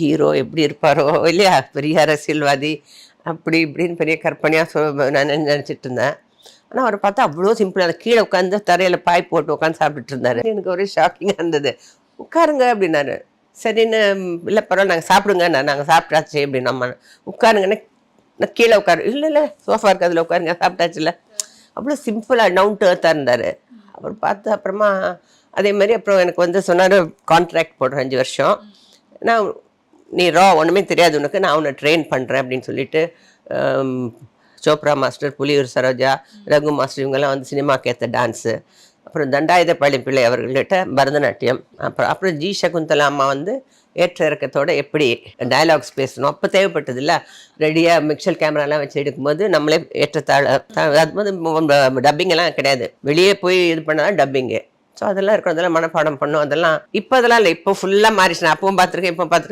Hero எப்படி இருப்பாரோ இல்லையா? பெரிய அரசியல்வாதி அப்படி இப்படின்னு பெரிய கற்பனையாக சொ நான் நினச்சிட்டு இருந்தேன். ஆனால் அவரை பார்த்தா அவ்வளோ சிம்பிளாக கீழே உட்காந்து தரையில் பாய் போட்டு உட்காந்து சாப்பிட்டுட்டு இருந்தாரு. எனக்கு ஒரே ஷாக்கிங்காக இருந்தது. உட்காருங்க அப்படின்னாரு. சரின்னு இல்லை பரவாயில்ல நாங்கள் சாப்பிடுங்க நான் நாங்கள் சாப்பிட்டாச்சு அப்படின்னு நம்ம உட்காருங்கன்னு நான் கீழே உட்காரு இல்லை இல்லை சோஃபா இருக்கு அதில் உட்காருங்க சாப்பிட்டாச்சுல அவ்வளோ சிம்பிளாக டவுன் டு அர்த்தாக இருந்தார். அவர் பார்த்து அப்புறமா அதே மாதிரி அப்புறம் எனக்கு வந்து சொன்னார் கான்ட்ராக்ட் போடுறேன் அஞ்சு வருஷம். நான் நீ ரா ஒன்றுமே தெரியாது உனக்கு நான் உன்னை ட்ரெயின் பண்ணுறேன் அப்படின்னு சொல்லிட்டு சோப்ரா மாஸ்டர் புலியூர் சரோஜா ரகு மாஸ்டர் இவங்கெல்லாம் வந்து சினிமாக்கு ஏற்ற டான்ஸு அப்புறம் தண்டாயுத பள்ளி பிள்ளை அவர்கள்கிட்ட பரதநாட்டியம். அப்புறம் அப்புறம் ஜி. சகுந்தலா அம்மா வந்து ஏற்ற இறக்கத்தோட எப்படி டைலாக்ஸ் பேசணும். அப்போ தேவைப்பட்டது இல்லை ரெடியாக மிக்சல் கேமராலாம் வச்சு எடுக்கும்போது நம்மளே ஏற்றத்தாழ அது வந்து டப்பிங் எல்லாம் கிடையாது. வெளியே போய் இது பண்ணால் டப்பிங்கு ஸோ அதெல்லாம் இருக்கும் அதெல்லாம் மனப்பாடம் பண்ணும். அதெல்லாம் இப்போ அதெல்லாம் இல்லை. இப்போ ஃபுல்லாக மாறிச்சு நான் அப்பவும் பார்த்துருக்கேன் இப்போ பார்த்துருக்கேன்.